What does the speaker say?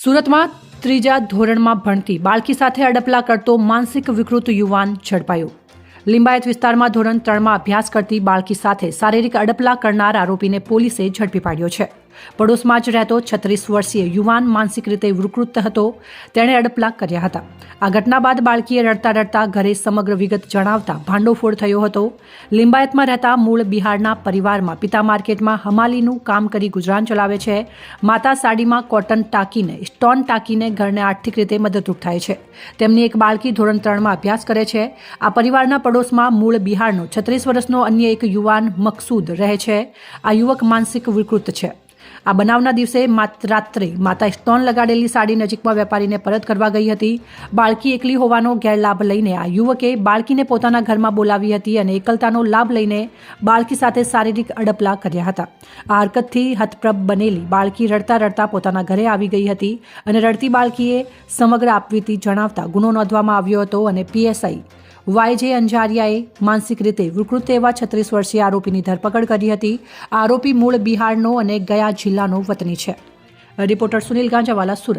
સુરતમાં ત્રીજા ધોરણમાં ભણતી બાળકી સાથે અડપલા કરતો માનસિક વિકૃત યુવાન ઝડપાયો. લિંબાયત વિસ્તારમાં ધોરણ ત્રણમાં અભ્યાસ કરતી બાળકી સાથે શારીરિક અડપલા કરનાર આરોપીને પોલીસે ઝડપી પાડ્યો છે. પડોશમાં જ રહેતો છત્રીસ વર્ષીય યુવાન માનસિક રીતે વિકૃત હતો. તેણે અડપલા કર્યા હતા. આ ઘટના બાદ બાળકીએ રડતા રડતા ઘરે સમગ્ર વિગત જણાવતા ભાંડોફોડ થયો હતો. લિંબાયતમાં રહેતા મૂળ બિહારના પરિવારમાં પિતા માર્કેટમાં હમાલીનું કામ કરી ગુજરાન ચલાવે છે. માતા સાડીમાં કોટન ટાંકીને, સ્ટોન ટાંકીને ઘરને આર્થિક રીતે મદદરૂપ થાય છે. તેમની એક બાળકી ધોરણ ત્રણમાં અભ્યાસ કરે છે. આ પરિવારના પડોશમાં મૂળ બિહારનો છત્રીસ વર્ષનો અન્ય એક યુવાન મકસૂદ રહે છે. આ યુવક માનસિક વિકૃત છે. આ બનાવના દિવસે રાત્રે માતા સ્ટોન લગાડેલી સાડી નજીકમાં વેપારીને પરત કરવા ગઈ હતી. બાળકી એકલી હોવાનો ગેરલાભ લઈને આ યુવકે બાળકીને પોતાના ઘરમાં બોલાવી હતી અને એકલતાનો લાભ લઈને બાળકી સાથે શારીરિક અડપલા કર્યા હતા. આ હરકતથી હતપ્રભ બનેલી બાળકી રડતા રડતા પોતાના ઘરે આવી ગઈ હતી અને રડતી બાળકીએ સમગ્ર આપવીતી જણાવતા ગુનો નોંધવામાં આવ્યો હતો અને પીએસઆઈ વાયજે અંજારિયાએ માનસિક રીતે વિકૃત એવા છત્રીસ વર્ષીય આરોપીની ધરપકડ કરી હતી. આરોપી મૂળ બિહારનો અને ગયા જિલ્લાનો વતની છે. રિપોર્ટર સુનિલ ગાંજાવાલા, સુરત.